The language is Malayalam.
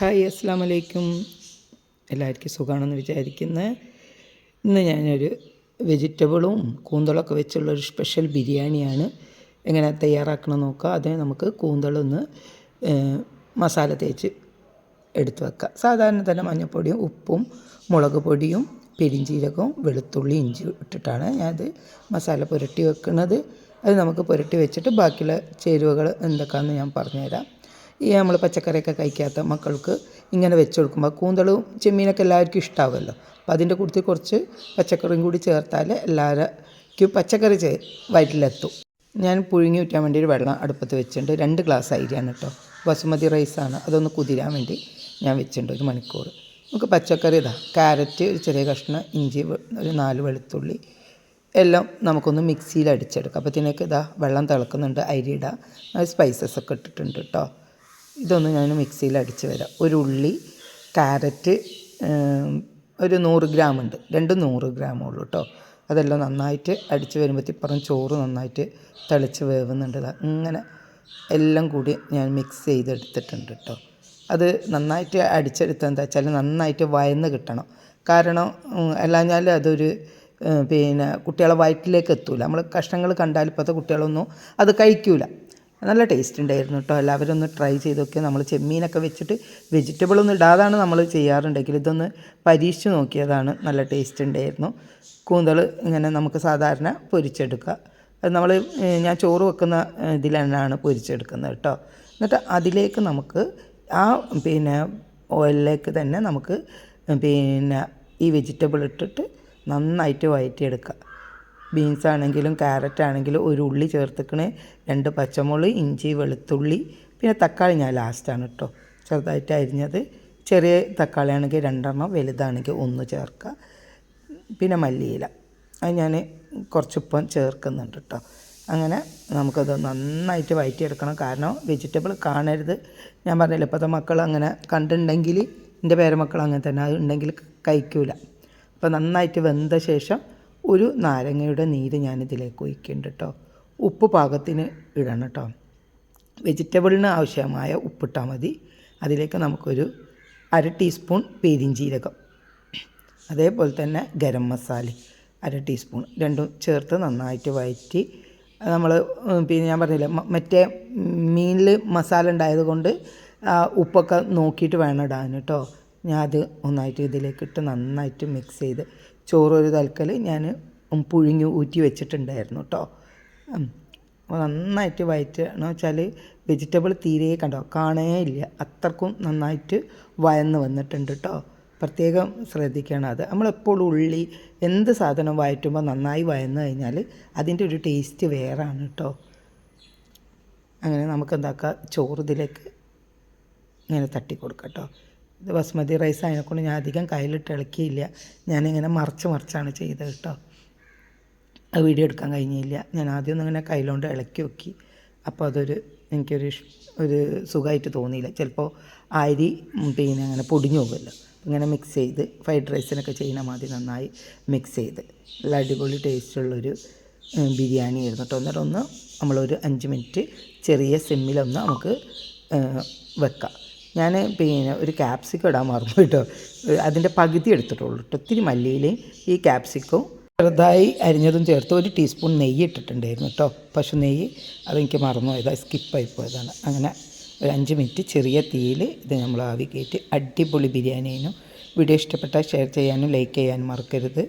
ഹായ് അസ്സാം വലൈക്കും എല്ലാവർക്കും സുഖമാണെന്ന് വിചാരിക്കുന്നത് ഇന്ന് ഞാനൊരു വെജിറ്റബിളും കൂന്തളൊക്കെ വെച്ചുള്ള ഒരു സ്പെഷ്യൽ ബിരിയാണിയാണ് എങ്ങനെ തയ്യാറാക്കണം നോക്കുക. അതിന് നമുക്ക് കൂന്തളൊന്ന് മസാല തേച്ച് എടുത്തു വെക്കുക സാധാരണ തന്നെ മഞ്ഞൾപ്പൊടിയും ഉപ്പും മുളക് പൊടിയും പെരിഞ്ചീരകവും വെളുത്തുള്ളി ഇഞ്ചി ഇട്ടിട്ടാണ് ഞാനത് മസാല പുരട്ടി വെക്കുന്നത്. അത് നമുക്ക് പുരട്ടി വെച്ചിട്ട് ബാക്കിയുള്ള ചേരുവകൾ എന്തൊക്കെയാണെന്ന് ഞാൻ പറഞ്ഞുതരാം. ഈ നമ്മൾ പച്ചക്കറിയൊക്കെ കഴിക്കാത്ത മക്കൾക്ക് ഇങ്ങനെ വെച്ച് കൊടുക്കുമ്പോൾ കൂന്തളും ചെമ്മീനൊക്കെ എല്ലാവർക്കും ഇഷ്ടമാവുമല്ലോ അപ്പോൾ അതിന്റെ കൂട്ടത്തിൽ കുറച്ച് പച്ചക്കറിയും കൂടി ചേർത്താൽ എല്ലാവർക്കും പച്ചക്കറി ചേ വയറ്റിലെത്തും. ഞാൻ പുഴുങ്ങി ഊറ്റാൻ വേണ്ടി ഒരു വെള്ളം അടുപ്പത്ത് വെച്ചിട്ടുണ്ട്. രണ്ട് ഗ്ലാസ് അരിയാണ് കേട്ടോ. ബസുമതി റൈസാണ് അതൊന്ന് കുതിരാൻ വേണ്ടി ഞാൻ വെച്ചിട്ടുണ്ട് ഒരു മണിക്കൂർ. നമുക്ക് പച്ചക്കറി ഇതാ. ക്യാരറ്റ് ഒരു ചെറിയ കഷ്ണം ഇഞ്ചി ഒരു നാല് വെളുത്തുള്ളി എല്ലാം നമുക്കൊന്ന് മിക്സിയിൽ അടിച്ചെടുക്കാം. അപ്പോഴത്തേക്ക് ഇതാ വെള്ളം തിളക്കുന്നുണ്ട്. അരി ഇടാം. സ്പൈസസ് ഒക്കെ ഇട്ടിട്ടുണ്ട് കേട്ടോ. ഇതൊന്ന് ഞാൻ മിക്സിയിൽ അടിച്ച് വരാം. ഒരു ഉള്ളി ക്യാരറ്റ് ഒരു നൂറ് ഗ്രാം ഉണ്ട്. രണ്ട് നൂറ് ഗ്രാമേ ഉള്ളൂ കേട്ടോ അതെല്ലാം നന്നായിട്ട് അടിച്ച് വരുമ്പോഴത്തേക്ക് ചോറ് നന്നായിട്ട് തിളച്ച് വേവുന്നുണ്ട് ഇങ്ങനെ എല്ലാം കൂടി ഞാൻ മിക്സ് ചെയ്തെടുത്തിട്ടുണ്ട് കേട്ടോ അത് നന്നായിട്ട് അടിച്ചെടുത്താൽ എന്താ വെച്ചാൽ നന്നായിട്ട് വയന്ന് കിട്ടണം. കാരണം അല്ലാഞ്ഞാൽ അതൊരു പിന്നെ കുട്ടികളെ വയറ്റിലേക്ക് എത്തൂല. നമ്മൾ കഷ്ണങ്ങൾ കണ്ടാൽ ഇപ്പോഴത്തെ കുട്ടികളൊന്നും അത് കഴിക്കൂല. നല്ല ടേസ്റ്റ് ഉണ്ടായിരുന്നു കേട്ടോ എല്ലാവരും ഒന്ന് ട്രൈ ചെയ്തൊക്കെ നമ്മൾ ചെമ്മീനൊക്കെ വെച്ചിട്ട് വെജിറ്റബിൾ ഒന്നും ഇടാതാണ് നമ്മൾ ചെയ്യാറുണ്ടെങ്കിൽ ഇതൊന്ന് പരീക്ഷിച്ച് നോക്കിയതാണ് നല്ല ടേസ്റ്റ് ഉണ്ടായിരുന്നു. കൂന്തൾ ഇങ്ങനെ നമുക്ക് സാധാരണ പൊരിച്ചെടുക്കുക. അത് നമ്മൾ ഞാൻ ചോറ് വെക്കുന്ന ഇതിൽ തന്നെയാണ് പൊരിച്ചെടുക്കുന്നത് കേട്ടോ എന്നിട്ട് അതിലേക്ക് നമുക്ക് ആ പിന്നെ ഓയിലിലേക്ക് തന്നെ നമുക്ക് പിന്നെ ഈ വെജിറ്റബിൾ ഇട്ടിട്ട് നന്നായിട്ട് വഴറ്റിയെടുക്കുക ബീൻസ് ആണെങ്കിലും ക്യാരറ്റ് ആണെങ്കിലും ഒരു ഉള്ളി ചേർത്തിക്കണേ രണ്ട് പച്ചമുളക് ഇഞ്ചി വെളുത്തുള്ളി പിന്നെ തക്കാളി ഞാൻ ലാസ്റ്റാണ് കേട്ടോ ചെറുതായിട്ട് അരിഞ്ഞത്. ചെറിയ തക്കാളി ആണെങ്കിൽ രണ്ടെണ്ണം വലുതാണെങ്കിൽ ഒന്ന് ചേർക്കുക. പിന്നെ മല്ലിയില. അത് ഞാൻ കുറച്ചുപ്പം ചേർക്കുന്നുണ്ട് കേട്ടോ അങ്ങനെ നമുക്കത് നന്നായിട്ട് വയറ്റിയെടുക്കണം. കാരണം വെജിറ്റബിൾ കാണരുത്. ഞാൻ പറഞ്ഞില്ല ഇപ്പോഴത്തെ മക്കൾ അങ്ങനെ കണ്ടിട്ടുണ്ടെങ്കിൽ എന്റെ പേരമക്കൾ അങ്ങനെ തന്നെ അത് ഉണ്ടെങ്കിൽ കഴിക്കൂല. അപ്പോൾ നന്നായിട്ട് വെന്ത ശേഷം ഒരു നാരങ്ങയുടെ നീര് ഞാനിതിലേക്ക് ഒഴിക്കുന്നുണ്ട് കേട്ടോ ഉപ്പ് പാകത്തിന് ഇടണം കേട്ടോ വെജിറ്റബിളിന് ആവശ്യമായ ഉപ്പിട്ടാൽ മതി. അതിലേക്ക് നമുക്കൊരു അര ടീസ്പൂൺ പെരിഞ്ചീരകം അതേപോലെ തന്നെ ഗരം മസാല അര ടീസ്പൂൺ. രണ്ടും ചേർത്ത് നന്നായിട്ട് വയറ്റി. നമ്മൾ പിന്നെ ഞാൻ പറഞ്ഞില്ല മറ്റേ മീനിൽ മസാല ഉണ്ടായത് കൊണ്ട് ഉപ്പൊക്കെ നോക്കിയിട്ട് വേണം ഇടാൻ കേട്ടോ ഞാൻ അത് ഒന്നായിട്ട് ഇതിലേക്കിട്ട് നന്നായിട്ട് മിക്സ് ചെയ്ത് ചോറ് ഒരു തൽക്കൽ ഞാൻ പുഴുങ്ങി ഊറ്റി വെച്ചിട്ടുണ്ടായിരുന്നു കേട്ടോ നന്നായിട്ട് വയറ്റണം വെച്ചാൽ വെജിറ്റബിൾ തീരെ കണ്ടോ? കാണേ ഇല്ല. അത്രക്കും നന്നായിട്ട് വയന്ന് വന്നിട്ടുണ്ട് കേട്ടോ പ്രത്യേകം ശ്രദ്ധിക്കണം അത്. നമ്മളെപ്പോഴും ഉള്ളി എന്ത് സാധനം വയറ്റുമ്പോൾ നന്നായി വയന്ന് കഴിഞ്ഞാൽ അതിന്റെ ഒരു ടേസ്റ്റ് വേറാണ് കേട്ടോ അങ്ങനെ നമുക്ക് എന്താക്കാം? ചോറ് ഇതിലേക്ക് ഇങ്ങനെ തട്ടി കൊടുക്കാം കേട്ടോ ഇത് ബസ്മതി റൈസ് അതിനെക്കൊണ്ട് ഞാൻ അധികം കയ്യിലിട്ട് ഇളക്കിയില്ല. ഞാനിങ്ങനെ മറിച്ച് മറിച്ചാണ് ചെയ്തത് കേട്ടോ. ആ വീഡിയോ എടുക്കാൻ കഴിഞ്ഞില്ല. ഞാൻ ആദ്യം ഒന്നും ഇങ്ങനെ കയ്യിലോണ്ട് ഇളക്കി നോക്കി അപ്പോൾ അതൊരു എനിക്കൊരു ഒരു സുഖമായിട്ട് തോന്നിയില്ല. ചിലപ്പോൾ അരി പിന്നെ അങ്ങനെ പൊടിഞ്ഞു പോകുമല്ലോ. ഇങ്ങനെ മിക്സ് ചെയ്ത് ഫ്രൈഡ് റൈസിനൊക്കെ ചെയ്യുന്ന മാതിരി നന്നായി മിക്സ് ചെയ്ത്. നല്ല അടിപൊളി ടേസ്റ്റുള്ളൊരു ബിരിയാണി ആയിരുന്നു കേട്ടോ. എന്നിട്ടൊന്ന് നമ്മളൊരു അഞ്ച് മിനിറ്റ് ചെറിയ സിമ്മിലൊന്ന് നമുക്ക് വെക്കാം. ഞാൻ പിന്നെ ഒരു ക്യാപ്സിക്കം ഇടാൻ മറന്നു കേട്ടോ. അതിന്റെ പകുതി എടുത്തിട്ടുള്ളൂ കേട്ടോ. ഒത്തിരി മല്ലിയിലയും ഈ ക്യാപ്സിക്കവും ചെറുതായി അരിഞ്ഞതും ചേർത്ത് ഒരു ടീസ്പൂൺ നെയ്യ് ഇട്ടിട്ടുണ്ടായിരുന്നു കേട്ടോ. പശു നെയ്യ് അതെനിക്ക് മറന്നു പോയതാണ് സ്കിപ്പായി പോയതാണ്. അങ്ങനെ ഒരു അഞ്ച് മിനിറ്റ് ചെറിയ തീയിൽ ഇത് നമ്മൾ ആവി കയറ്റി അടിപൊളി ബിരിയാണിനും വീഡിയോ ഇഷ്ടപ്പെട്ടാൽ ഷെയർ ചെയ്യാനും ലൈക്ക് ചെയ്യാനും മറക്കരുത്.